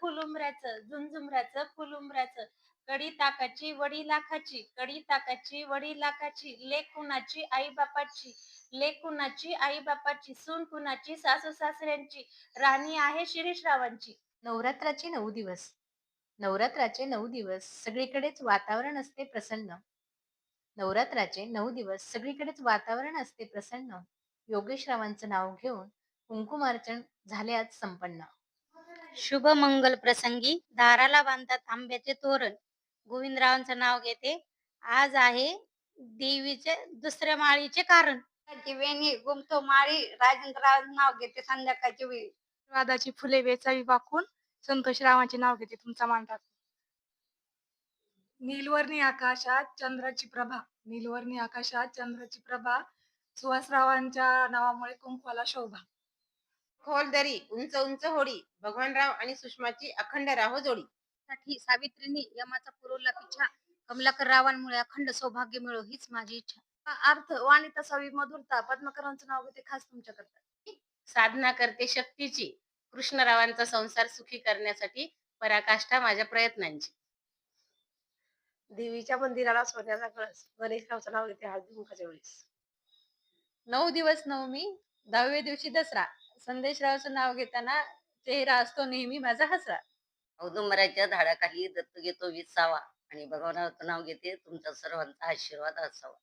फुलुमऱ्याचं झुंझुमऱ्याचं फुलुमऱ्याचं कडी ताकाची वडी लाखाची कडी ताकाची वडी लाखाची लेक कुणाची आई बापाची ले कुणाची आई बापाची सून कुणाची सासू सासऱ्यांची राणी आहे शिरीषरावांची. नवरात्राचे नऊ दिवस. नवरात्राचे नऊ दिवस सगळीकडेच वातावरण असते प्रसन्न. नवरात्राचे नऊ दिवस सगळीकडेच वातावरण असते प्रसन्न. योगेशरावांचं नाव घेऊन कुंकुमार्चन झाले आज संपन्न. शुभ मंगल प्रसंगी दाराला बांधतात आंब्याचे तोरण. गोविंदरावांचं नाव घेते. आज आहे देवीचे दुसऱ्या माळीचे कारण. वेणी गुमतो माळी राजेंद्रराव नाव घेते संध्याकाळची वेळी. वादाची फुले वेचावी वाकून संतोषरावांचे नाव घेते तुमचा मान टाकून नीलवर्णी आकाशात चंद्राची प्रभा. नीलवर्णी आकाशात चंद्राची प्रभा. सुहासरावांच्या नावामुळे कुंकवाला शोभा. खोल दरी उंच उंच होडी भगवानराव आणि सुषमाची अखंड राहो जोडी. साठी सावित्रीने यमाचा पुरवला पिछा कमलाकर रावांमुळे अखंड सौभाग्य मिळो हीच माझी इच्छा. हा अर्थ वाणी तसावी मधुरता पद्मकरांचं नाव घेते खास तुमच्याकरता. साधना करते शक्तीची कृष्णरावांचा संसार सुखी करण्यासाठी पराकाष्ठा माझ्या प्रयत्नांची. देवीच्या मंदिराला सोन्याचा कळस गणेशरावचं नाव घेते हळदी कुंकाच्या वेळेस. नऊ दिवस नवमी दहाव्या दिवशी दसरा. संदेशरावचं नाव घेताना चेहरा असतो नेहमी माझा हसरा. औदुंबराच्या झाडाखाली दत्त घेतो विसावा आणि भगवानाचं नाव घेते तुमचा सर्वांचा आशीर्वाद असावा.